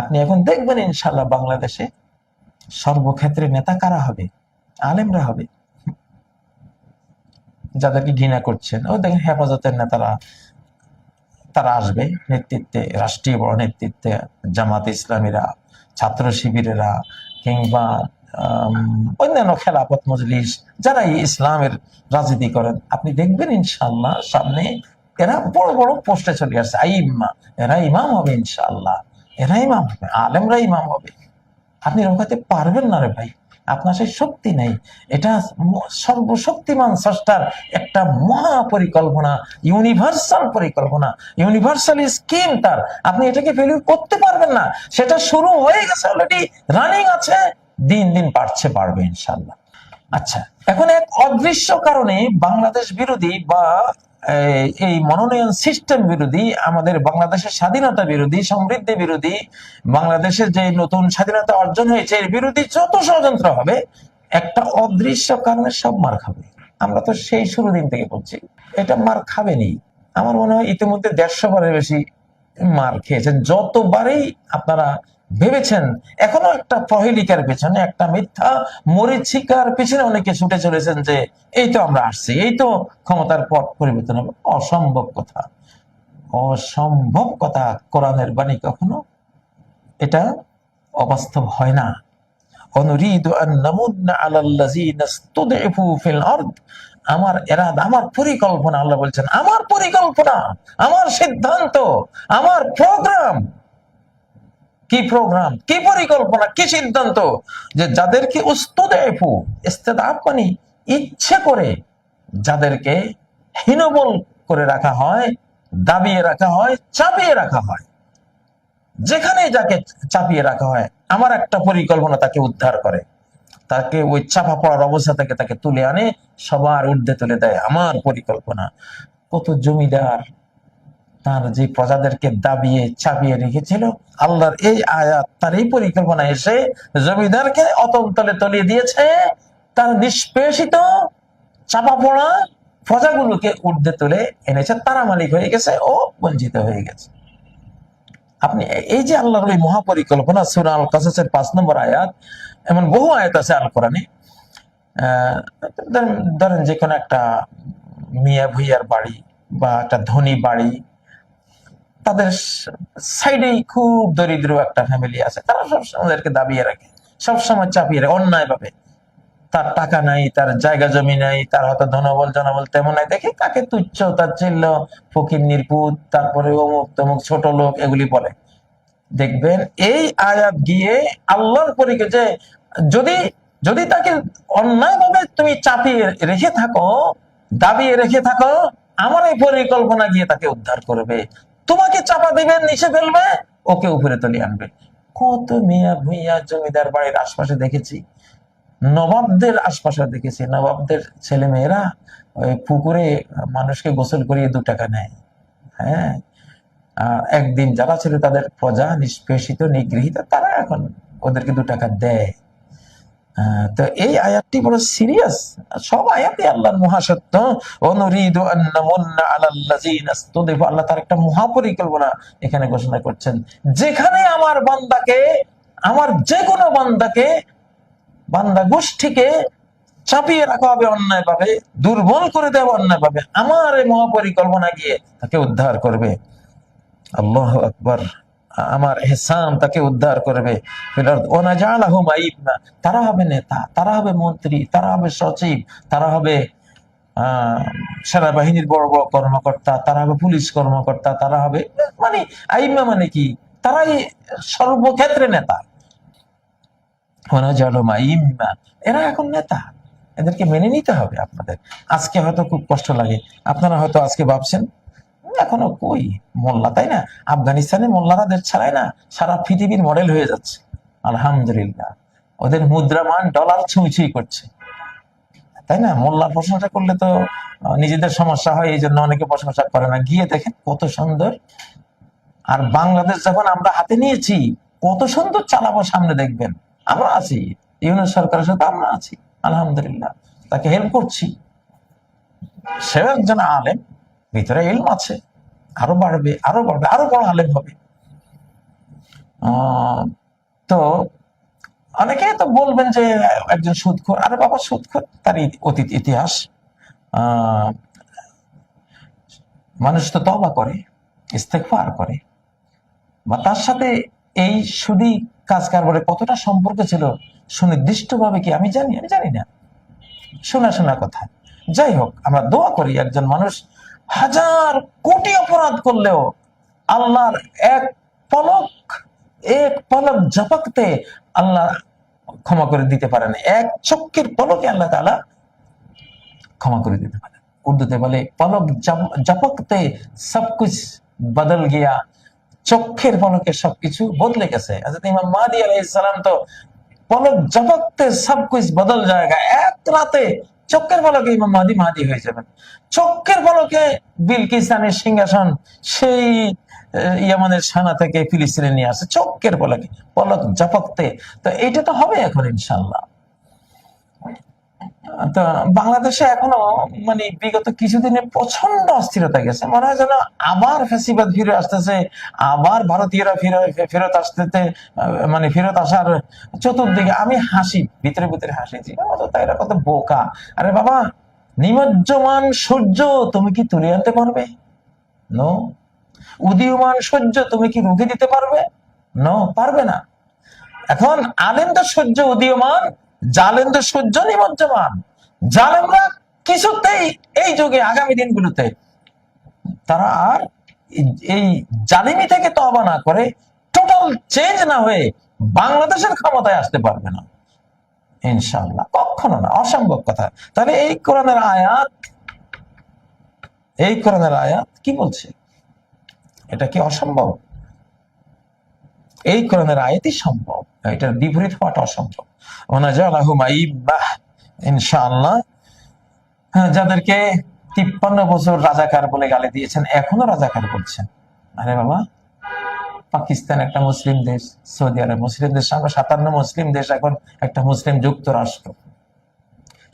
আপনি এখন দেখবেন ইনশাল্লাহ বাংলাদেশে সর্বক্ষেত্রে নেতা কারা হবে? আলেমরা হবে। যাদেরকে ঘৃণা করছেন, ও দেখেন হেফাজতের নেতারা, তারা আসবে নেতৃত্বে, রাষ্ট্রীয় বড় নেতৃত্বে, জামাত ইসলামীরা, ছাত্র শিবিরেরা, কিংবা অন্যান্য খেলাপথ মজলিস যারা ইসলামের রাজনীতি করেন, আপনি দেখবেন ইনশাল্লাহ সামনে এরা বড় বড় পোস্টে চলে আসছে, আইম্মা, এরা ইমাম হবে ইনশাল্লাহ এরা ইমাম হবে, আলেমরা ইমাম হবে। আপনি রোকাতে পারবেন না রে ভাই, আপনার সেই শক্তি নেই। এটা সর্বশক্তিমান স্রষ্টার একটা মহা পরিকল্পনা ইউনিভার্সাল পরিকল্পনা ইউনিভার্সাল স্কিম তার। আপনি এটাকে ফেলিউ করতে পারবেন না। সেটা শুরু হয়ে গেছে অলরেডি রানিং আছে, দিন দিন বাড়ছে পারবে ইনশাল্লাহ আচ্ছা এখন এক অদৃশ্য কারণে বাংলাদেশ বিরোধী বা এই, মনোনয়ন সিস্টেম বিরোধী আমাদের বাংলাদেশের স্বাধীনতা বিরোধী সমৃদ্ধি বিরোধী বাংলাদেশের যে নতুন স্বাধীনতা অর্জন হয়েছে এর বিরোধী যত ষড়যন্ত্র হবে একটা অদৃশ্য কারণে সব মার খাবে। আমরা তো সেই শুরু দিন থেকে বলছি এটা মার খাবেনি। আমার মনে হয় ইতিমধ্যে দেড়শো বারের বেশি মার খেয়েছেন। যতবারই আপনারা ভেবেছেন? এখনও একটা প্রহেলিকার পেছনে, একটা মিথ্যা মরিচিকার পেছনে অনেকে ছুটে চলেছেন যে, এই তো আমরা আসছি, এই তো ক্ষমতার পথ পরিবর্তন হবে। অসম্ভব কথা। অসম্ভব কথা কোরআনের বাণী কখনো। এটা অবাস্তব হয় না। অনুরিদু আমার এরাদ, আমার পরিকল্পনা, আল্লাহ বলছেন, আমার পরিকল্পনা, আমার সিদ্ধান্ত, আমার প্রোগ্রাম কি প্রোগ্রাম কি পরিকল্পনা, কি সিদ্ধান্ত? যে যাদেরকে উস্তুদেফু ইস্তেদাফ মানে ইচ্ছে করে যাদেরকে হীনবল করে রাখা হয়, দাবিয়ে রাখা হয়, চাপিয়ে রাখা হয়। যেখানে যাকে চাপিয়ে রাখা হয়, আমার একটা পরিকল্পনা তাকে উদ্ধার করে। তাকে ওই চাপা পড়ার অবস্থা থেকে তাকে তুলে আনে, সবার ঊর্ধ্বে তুলে দেয়। আমার পরিকল্পনা। কত জমিদার তার যে প্রজাদেরকে দাবিয়ে চাপিয়ে রেখেছিল, আল্লাহর এই আয়াত, তার এই পরিকল্পনা এসে জমিদারকে অতন্তলে তলিয়ে দিয়েছে। তার নিষ্পেষিত চাপা পড়া প্রজাগুলোকে উর্ধে তুলে এনেছে, তারা মালিক হয়ে গেছে ও বঞ্চিত হয়ে গেছে। আপনি এই যে আল্লাহর ওই মহাপরিকল্পনা, সুরা আল কাসাসের পাঁচ নম্বর আয়াত, এমন বহু আয়াত আছে আল কোরআনে ধরেন যে কোনো একটা মিয়া ভুইয়ার বাড়ি বা একটা ধনী বাড়ি তাদের সাইডেই খুব দরিদ্র একটা ফ্যামিলি আছে। তারা সবসময় ওদেরকে দাবিয়ে রাখে। সবসময় চাপিয়ে রাখে অন্যায় ভাবে তার টাকা নাই, তার জায়গা জমি নাই, তার হয়তো ধনবল, জনবল তেমন নাই। দেখে তাকে তুচ্ছ? তার চিল্ল ফকির নির্পুত তারপরে অমুক তমুক ছোট লোক, এগুলি বলে। দেখবেন এই আয়াত গিয়ে আল্লাহর পরীকে যে যদি যদি তাকে অন্যায় ভাবে তুমি চাপিয়ে রেখে থাকো, দাবিয়ে রেখে থাকো, আমার এই পরিকল্পনা গিয়ে তাকে উদ্ধার করবে। তোমাকে চাপা দিবে নিচে ফেলবে ওকে উপরে তুলে আনবে। কত মিয়া ভুইয়া জমিদার বাড়ির আশপাশে দেখেছি। নবাবদের আশপাশে দেখেছি। নবাবদের ছেলে মেয়েরা ওই পুকুরে মানুষকে গোসল করিয়ে দু টাকা নেয়। হ্যাঁ? একদিন যারা ছিল তাদের প্রজা, নিষ্পেষিত, নিগৃহীত, তারা এখন ওদেরকে দু টাকা দেয়। তো এই আয়াতটি বড় সিরিয়াস সব আয়াতই আল্লাহর মহাসত্য। অনুরিদু আল্লাহ তার একটা মহাপরিকল্পনা এখানে ঘোষণা করছেন। যেখানে আমার বান্দাকে, আমার যে কোনো বান্দাকে, বান্দা গোষ্ঠীকে চাপিয়ে রাখা হবে অন্যায় ভাবে দুর্বল করে দেওয়া অন্যায় ভাবে আমার এই মহাপরিকল্পনা গিয়ে তাকে উদ্ধার করবে। আল্লাহ আকবর। আমার হেসান তাকে উদ্ধার করবে। তারা হবে নেতা, তারা হবে মন্ত্রী, তারা হবে সচিব, তারা হবে সেনাবাহিনীর বড় বড় কর্মকর্তা, তারা হবে পুলিশ কর্মকর্তা, তারা হবে মানে আইম্মা মানে কি তারাই সর্বক্ষেত্রে নেতা। এরা এখন নেতা এদেরকে মেনে নিতে হবে আপনাদের আজকে হয়তো খুব কষ্ট লাগে আপনারা হয়তো আজকে ভাবছেন এখনও কই? মোল্লা, তাই না? আফগানিস্তানে মোল্লারা ছাড়ায় না, সারা পৃথিবীর মডেল হয়ে যাচ্ছে। আলহামদুলিল্লাহ। ওদের মুদ্রামান ডলার ছুঁই ছুঁই করছে। তাই না? মোল্লার প্রশংসা করলে তো নিজেদের সমস্যা হয়, এই জন্য অনেকে প্রশংসা করে না। গিয়ে দেখেন কত সুন্দর। আর বাংলাদেশ যখন আমরা হাতে নিয়েছি, কত সুন্দর চালাবো সামনে দেখবেন। আমরা আছি। ইউনিয়ন সরকারের সাথে আমরা আছি। আলহামদুলিল্লাহ। তাকে হেল্প করছি। সেও একজন আলেম। ভিতরে ইলম আছে। আরও বাড়বে আরও বাড়বে, আরও বড় আলেম হবে। তো অনেকে তো বলবেন যে একজন সুদখোর আরে বাবা সুদখোর তার অতীত ইতিহাস। মানুষ তো তবা করে ইস্তেকফার করে। বা তার সাথে এই সুদি কাজ কারবারে কতটা সম্পর্ক ছিল সুনির্দিষ্ট ভাবে কি আমি জানি? আমি জানি না। শোনা শোনা কথা। যাই হোক, আমরা দোয়া করি একজন মানুষ হাজার কোটি অপরাধ করলেও আল্লাহর এক পলক এক পলক ঝপকতে আল্লাহ ক্ষমা করে দিতে পারেন এক চক্কের পলকে আল্লাহ তাআলা ক্ষমা করে দিতে পারেন উর্দুতে বলে, পলক ঝপকতে সবকুছ বদল গিয়া চক্ষের পলকে সবকিছু বদলে গেছে। ইমাম মাহদি আলাইহিস সালাম তো পলক ঝপকতে সবকিছু বদল জায়গা এক রাতে চক্কের পলকে ইমাম মাদি মাদি হয়ে যাবেন। চক্কের পলকে বিলকিস্তানের সিংহাসন সেই ইয়ামানের সানা থেকে ফিলিস্তিনে নিয়ে আসে। চক্কের পলকে পলক ঝপকতে তো এইটা তো হবে এখন ইনশাল্লাহ তো বাংলাদেশে এখনও মানে বিগত কিছুদিনে প্রচণ্ড অস্থিরতা গেছে। মনে হয় যেন আবার ফ্যাসিবাদ ফিরে আসতেছে, আবার ভারতীয়রা ফিরে, ফেরত আসতেতে মানে ফেরত আসার চতুর্দিকে। আমি হাসি, ভিতরে ভিতরে হাসি যে এরা কত বোকা। আরে বাবা, নিমজ্জমান সূর্য তুমি কি তুলে আনতে পারবে? নো উদীয়মান সূর্য তুমি কি রুখে দিতে পারবে? নো পারবে না। এখন আলেম তো সূর্য উদীয়মান জালেম তো সূর্য নিমজ্জমান। জালেমরা কিছুতেই এই যুগে, আগামী দিনগুলোতে তারা আর এই- জালিমি থেকে তবা না করে টোটাল চেঞ্জ না হয়ে বাংলাদেশের ক্ষমতায় আসতে পারবে না। ইনশাআল্লাহ। কখনো না, অসম্ভব কথা। তাহলে এই কোরআনের আয়াত, এই কোরআনের আয়াত কি বলছে? এটা কি অসম্ভব? এই কোরআনের আয়াতই সম্ভব। এটার বিপরীত হওয়াটা অসম্ভব। হ্যাঁ, যাদেরকে তিপ্পান্ন বছর রাজাকার বলে গালি দিয়েছেন এখনও রাজাকার বলছেন আরে বাবা পাকিস্তান একটা মুসলিম দেশ সৌদি আরব মুসলিম দেশ আমরা সাতান্ন মুসলিম দেশ এখন একটা মুসলিম যুক্তরাষ্ট্র।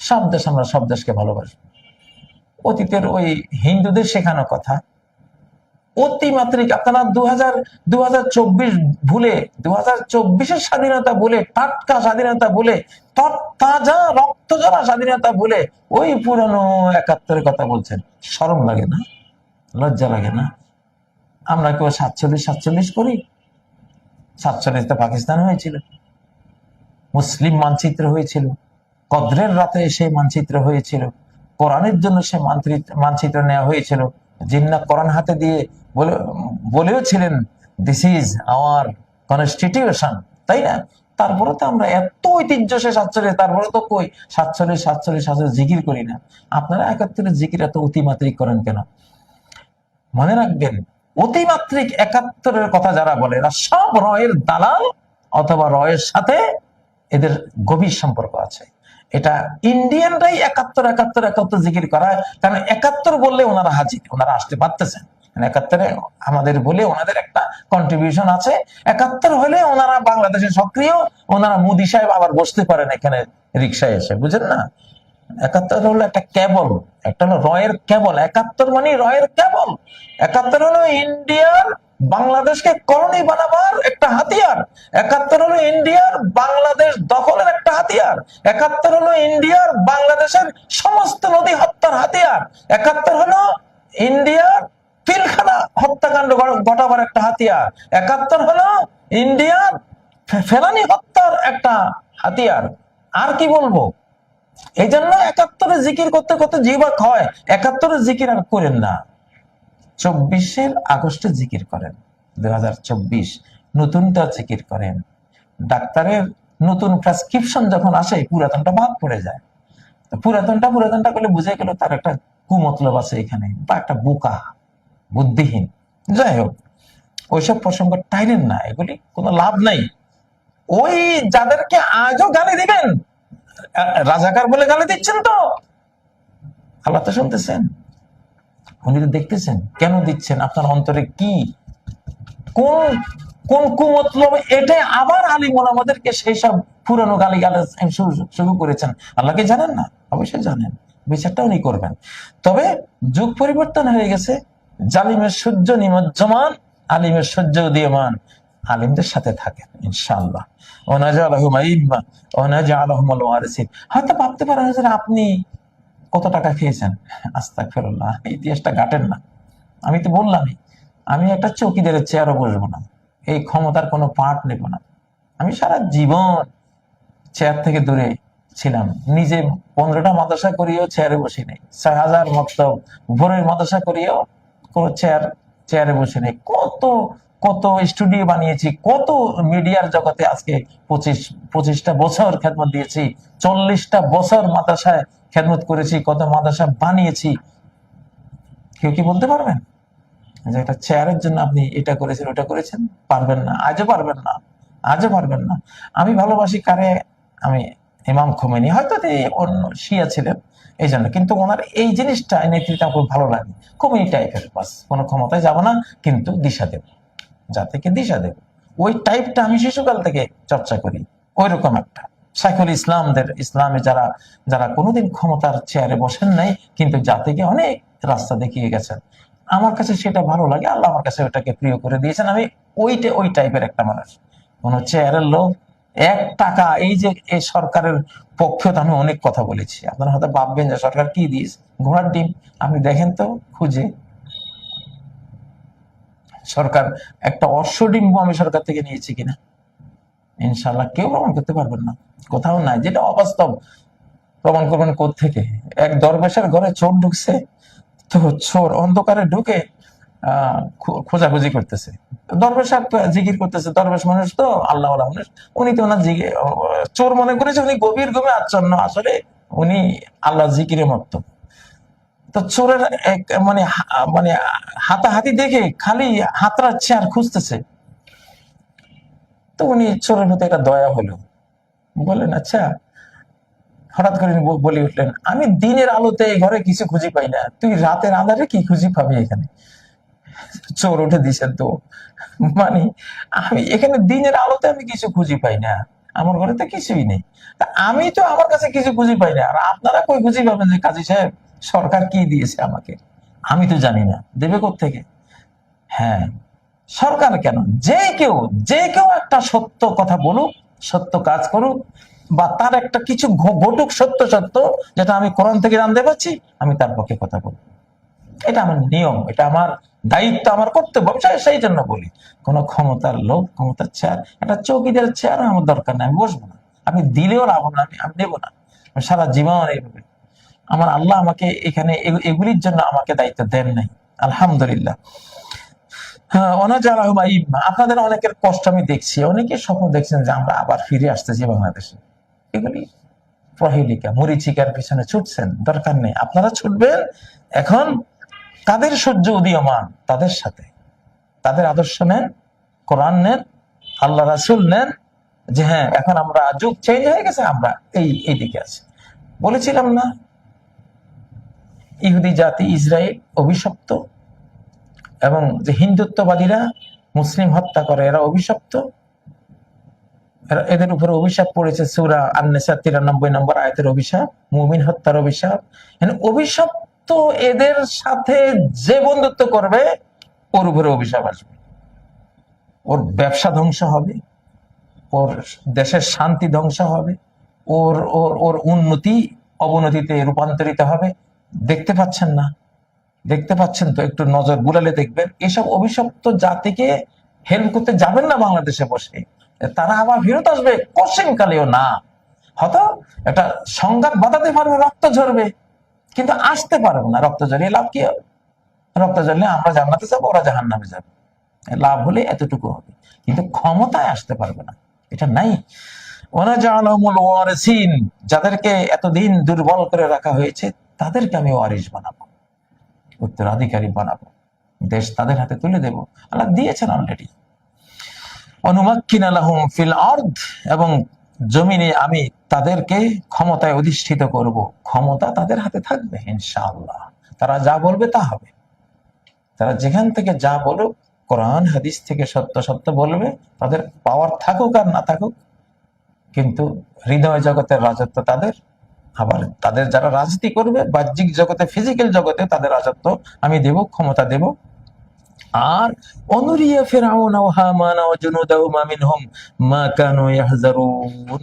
সব দেশ আমরা সব দেশকে ভালোবাসি। অতীতের ওই হিন্দুদের শেখানো কথা অতিমাত্রিক, আপনারা দু হাজার দু হাজার চব্বিশ ভুলে দু হাজার চব্বিশের স্বাধীনতা ভুলে, টাটকা স্বাধীনতা ভুলে তাজা রক্ত জরা স্বাধীনতা ভুলে, ওই পুরনো একাত্তরের কথা বলছেন। শরম লাগে না? লজ্জা লাগে না? আমরা কেউ সাতচল্লিশ সাতচল্লিশ করি? সাতচল্লিশতে পাকিস্তান হয়েছিল। মুসলিম মানচিত্র হয়েছিল। কদ্রের রাতে সেই মানচিত্র হয়েছিল। কোরআনের জন্য সে মানচিত্র নেওয়া হয়েছিল। জিন্না কোরআন হাতে দিয়ে বলে, বলেও ছিলেন দিস ইজ আওয়ার কনস্টিটিউশন তাই না? তারপরে তো আমরা এত ঐতিহ্য সে সাতচল্লিশ, তারপরে তো কই? সাতচল্লিশ সাতচল্লিশ সাতচল্লিশ, জিকির করি না। আপনারা একাত্তরের জিকির এত অতিমাত্রিক করেন কেন? মনে রাখবেন, অতিমাত্রিক একাত্তরের কথা যারা বলে, এরা সব রয়ের দালাল অথবা রয়ের সাথে এদের গভীর সম্পর্ক আছে। এটা ইন্ডিয়ানরাই একাত্তর একাত্তর একাত্তর জিকির করায়, কারণ একাত্তর বললে ওনারা হাজির, ওনারা আসতে পারতেছেন। একাত্তরে আমাদের বলে ওনাদের একটা কন্ট্রিবিউশন আছে। একাত্তর হলে ওনারা বাংলাদেশে সক্রিয়, ওনারা মোদি সাহেব আবার বসতে পারেন এখানে রিক্সায় এসে, বুঝেন না? একাত্তর হলো একটা কেবল একটা হলো রয়ের কেবল একাত্তর মানে রয়ের কেবল একাত্তর হলো ইন্ডিয়ার বাংলাদেশকে কলোনি বানাবার একটা হাতিয়ার। একাত্তর হলো ইন্ডিয়ার বাংলাদেশ দখলের একটা হাতিয়ার। একাত্তর হলো ইন্ডিয়ার বাংলাদেশের সমস্ত নদী হত্যার হাতিয়ার। একাত্তর হলো ইন্ডিয়ার পিলখানা হত্যাকাণ্ড ঘটাবার একটা হাতিয়ার। একাত্তর হলো ইন্ডিয়ার ফেলানি হত্যার একটা হাতিয়ার। আর কি বলব? এই জন্য একাত্তরে জিকির করতে করতে জিবাক হয় একাত্তরে জিকির আর করেন না। চব্বিশের আগস্টে জিকির করেন। দুই নতুনটা জিকির করেন। ডাক্তারের নতুন প্রেসক্রিপশন যখন আসে, পুরাতনটা বাদ পড়ে যায়। পুরাতনটা পুরাতনটা করলে বুঝে গেল তার একটা কুমতলব আছে এখানে, বা একটা বোকা। বুদ্ধিহীন। যাই হোক, ওইসব প্রসঙ্গ টাইলেন না, এগুলি কোনো লাভ নাই। ওই যাদেরকে আজও গালি দিবেন, রাজাকার বলে গালি দিচ্ছেন তো। আল্লাহ তো শুনতেছেন। উনি তো দেখতেছেন, কেন দিচ্ছেন, আপনার অন্তরে কি? কোন কোন কুমতলব এটা আবার আলিম আমাদেরকে সেই সব পুরানো গালি গালাজ শুরু করেছেন। আল্লাহকে জানেন না? অবশ্যই জানেন। বিচারটা উনি করবেন। তবে যুগ পরিবর্তন হয়ে গেছে জালিমের সূর্য নিমজ্জমান, আলিমের সূর্য উদীয়মান। আলিমদের সাথে থাকেন যে আপনি কত টাকা খেয়েছেন? ইতিহাসটা ঘাটেন না। আমি তো বললামই, আমি একটা চৌকিদারের চেয়ারও বসবো না। এই ক্ষমতার কোনো পার্ট নেব না। আমি সারা জীবন চেয়ার থেকে দূরে ছিলাম। নিজে পনেরোটা মাদ্রাসা করিয়েও চেয়ারে বসি নেই ছয় হাজার মক্তব ভোরের মাদ্রাসা করিয়েও কোনো চেয়ার চেয়ারে বসে নেই। কত কত স্টুডিও বানিয়েছি, কত মিডিয়ার জগতে আজকে পঁচিশ, পঁচিশটা বছর খেদমত দিয়েছি, চল্লিশটা বছর মাদ্রাসায় খেদমত করেছি, কত মাদ্রাসা বানিয়েছি। কেউ কি বলতে পারবেন? যে একটা চেয়ারের জন্য আপনি এটা করেছেন, ওটা করেছেন? পারবেন না, আজও পারবেন না, আজও পারবেন না। আমি ভালোবাসি কারে? আমি ইমাম খোমেনি। হয়তো তিনি অন্য শিয়া ছিলেন। এই জন্য কিন্তু ওনার এই জিনিসটা, এই নেতৃত্ব আমার খুব ভালো লাগে। খোমেনি টাইপের বাস। কোনো ক্ষমতায় যাব না, কিন্তু দিশা দেব। জাতিকে দিশা দেব। ওই টাইপটা আমি শিশুকাল থেকে চর্চা করি। ওই রকম একটা। শাইখুল ইসলামদের, ইসলামে যারা যারা কোনোদিন ক্ষমতার চেয়ারে বসেন নাই, কিন্তু জাতিকে অনেক রাস্তা দেখিয়ে গেছেন। আমার কাছে সেটা ভালো লাগে। আল্লাহ আমার কাছে ওটাকে প্রিয় করে দিয়েছেন। আমি ওইটা, ওই টাইপের একটা মানুষ। কোন চেয়ারের লোক এক টাকা, এই যে এই সরকারের পক্ষে আমি অনেক কথা বলেছি। আপনারা হয়তো ভাববেন যে সরকার কি দিস? ঘোড়ার ডিম। আপনি দেখেন তো, খুঁজে। সরকার একটা অশ্বডিম্ব আমি সরকার থেকে নিয়েছি কিনা? ইনশাল্লাহ কেউ প্রমাণ করতে পারবেন না। কোথাও নাই। যেটা অবাস্তব। প্রমাণ করবেন থেকে এক দরবেশের ঘরে চোর ঢুকছে, তো চোর অন্ধকারে ঢুকে খোঁজাখুঁজি করতেছে। দরবেশ তো জিকির করতেছে দরবেশ মানুষ তো আল্লাহ মানুষ। উনি তো ওনার জিগে চোর মনে করেছে উনি গভীর ঘুমে আচ্ছন্ন। আসলে উনি আল্লাহ জিকিরে মত্ত। তো চোরের মানে মানে হাতাহাতি দেখে খালি হাতড়াচ্ছে আর খুঁজতেছে। তো উনি চোরের প্রতি একটা দয়া হলো। বললেন আচ্ছা। হঠাৎ করে বলে উঠলেন, আমি দিনের আলোতে এই ঘরে কিছু খুঁজি পাই না। তুই রাতের আধারে কি খুঁজি পাবি এখানে? চোর উঠে দিছে তো মানে আমি এখানে দিনের আলোতে আমি কিছু খুঁজি পাই না। আমার ঘরে তো কিছুই নেই। তা আমি তো আমার কাছে কিছু খুঁজি পাই না। আর আপনারা কই খুঁজি পাবেন যে কাজী সাহেব, সরকার কি দিয়েছে আমাকে? আমি তো জানি না। দেবে থেকে হ্যাঁ সরকার কেন? যে কেউ যে কেউ একটা সত্য কথা বলুক, সত্য কাজ করুক, বা তার একটা কিছু ঘটুক সত্য সত্য, যেটা আমি কোরআন থেকে জানতে পারছি, আমি তার পক্ষে কথা বলব। এটা আমার নিয়ম, এটা আমার দায়িত্ব আমার কর্তব্য, আমি সেই- জন্য বলি, কোন ক্ষমতার লোক ক্ষমতার চেয়ার একটা চৌকিদার চেয়ার আমার দরকার নেই, আমি বসবো না। আমি দিলেও লাভ না, আমি আমি নেব না। সারা জীবন এইভাবে। আমার আল্লাহ আমাকে এখানে এগু- এগুলির জন্য আমাকে দায়িত্ব দেন নাই। আলহামদুলিল্লাহ। হ্যাঁ অনাজার আপনাদের অনেকের কষ্ট আমি দেখছি, অনেকে স্বপ্ন দেখছেন যে আমরা আবার ফিরে আসতেছি বাংলাদেশে। এগুলি প্রহেলিকা মরিচিকার পিছনে ছুটছেন, দরকার নেই। আপনারা ছুটবেন, এখন তাদের সূর্য উদীয়মান তাদের সাথে। তাদের আদর্শ নেন, কোরআন নেন, আল্লাহ রাসুল নেন, যে হ্যাঁ এখন আমরা যুগ চেঞ্জ হয়ে গেছে, আমরা এই এই দিকে আছি। বলেছিলাম না, ইহুদি জাতি ইসরায়েল অভিশপ্ত এবং যে হিন্দুত্ববাদীরা মুসলিম হত্যা করে, এরা অভিশপ্ত। এদের উপরে অভিশাপ পড়েছে সুরা আন্নেসা তিরানব্বই নম্বর আয়তের অভিশাপ, মুমিন হত্যার অভিশাপ। মানে অভিশপ্ত এদের সাথে যে বন্ধুত্ব করবে, ওর উপরে অভিশাপ আসবে। ওর ব্যবসা ধ্বংস হবে, ওর দেশের শান্তি ধ্বংস হবে, ওর ওর ওর উন্নতি অবনতিতে রূপান্তরিত হবে। দেখতে পাচ্ছেন না। দেখতে পাচ্ছেন তো, একটু নজর বুলালে দেখবেন। এসব অভিশপ্ত জাতিকে হেল্প করতে যাবেন না বাংলাদেশে বসে। তারা আবার ফেরত আসবে কশিন কালেও না। হয়তো একটা সংঘাত বাঁধাতে পারবে, রক্ত ঝরবে। কিন্তু আসতে পারবে না, রক্ত ঝরিয়ে লাভ কি হবে? রক্ত ঝরলে আমরা জান্নাতে যাব, ওরা জাহান নামে যাবে লাভ হলে এতটুকু হবে। কিন্তু ক্ষমতায় আসতে পারবে না, এটা নাই। ওয়ানাজআলাহুমুল ওয়ারিসিন, যাদেরকে এতদিন দুর্বল করে রাখা হয়েছে, তাদেরকে আমি ওয়ারিস বানাবো, উত্তরাধিকারী বানাবো। দেশ তাদের হাতে তুলে দেব। আল্লাহ দিয়েছেন অলরেডি অনুমাক্কিন আলাহুম ফিল আর্দ এবং জমিনে আমি তাদেরকে ক্ষমতায় অধিষ্ঠিত করব। ক্ষমতা তাদের হাতে থাকবে, ইনশাআল্লাহ। তারা যা বলবে তা হবে। তারা যেখান থেকে যা বলুক, কোরআন, হাদিস থেকে সত্য সত্য বলবে, তাদের পাওয়ার থাকুক আর না থাকুক, কিন্তু হৃদয় জগতের রাজত্ব তাদের। আবার তাদের যারা রাজনীতি করবে, বাহ্যিক জগতে ফিজিক্যাল জগতে তাদের রাজত্ব আমি দেব, ক্ষমতা দেব। আর অনুরিয়া ফেরাউন ও হামান ও জুনুদাহুমা মিনহুম মা কানু ইয়াহজারুন।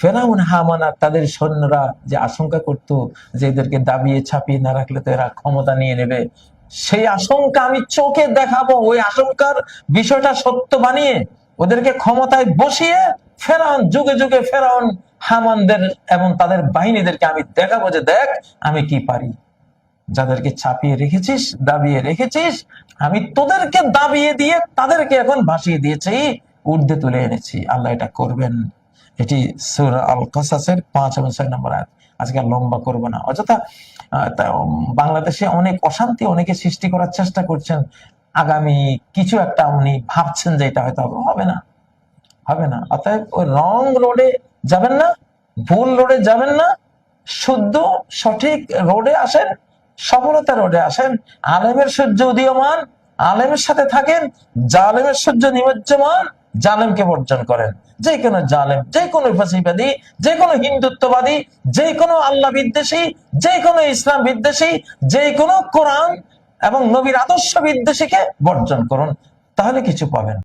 ফেরাউন, হামান তাদের সৈন্যরা যে আশঙ্কা করত যে এদেরকে দাবিয়ে ছাপিয়ে না রাখলে তো এরা ক্ষমতা নিয়ে নেবে, সেই আশঙ্কা আমি চোখে দেখাবো। ওই আশঙ্কার বিষয়টা সত্য বানিয়ে ওদেরকে ক্ষমতায় বসিয়ে ফেরাউন, যুগে যুগে ফেরাউন, হামানদের এবং তাদের বাহিনীদেরকে আমি দেখাবো যে দেখ আমি কি পারি। যাদেরকে ছাপিয়ে রেখেছিস, দাবিয়ে রেখেছিস আমি তোদেরকে দাবিয়ে দিয়ে তাদেরকে এখন ভাসিয়ে দিয়েছি, ঊর্ধ্বে তুলে এনেছি। আল্লাহ এটা করবেন। এটি সূরা আল কাসাসের পাঁচ এবং ছয় নম্বর আয়াত। আজকে লম্বা করব না। অযথা বাংলাদেশে অনেক অশান্তি অনেকে সৃষ্টি করার চেষ্টা করছেন। আগামী কিছু একটা উনি ভাবছেন যে এটা হয়তো হবে না। হবে না। অতএব ওই রং রোডে যাবেন না, ভুল রোডে যাবেন না। শুদ্ধ, সঠিক রোডে আসেন। সফলতা রোডে আসেন। আলেমের সূর্য উদীয়মান, আলেমের সাথে থাকেন, জালেমের সূর্য নিমজ্জমান, জালেমকে বর্জন করেন। যে কোনো জালেম, যে কোনো ফাঁসিবাদী, যে কোনো হিন্দুত্ববাদী, যে কোনো আল্লাহ বিদ্বেষী, যে কোনো ইসলাম বিদ্বেষী, যে কোনো কোরআন এবং নবীর আদর্শ বিদ্বেষীকে বর্জন করুন, তাহলে কিছু পাবেন।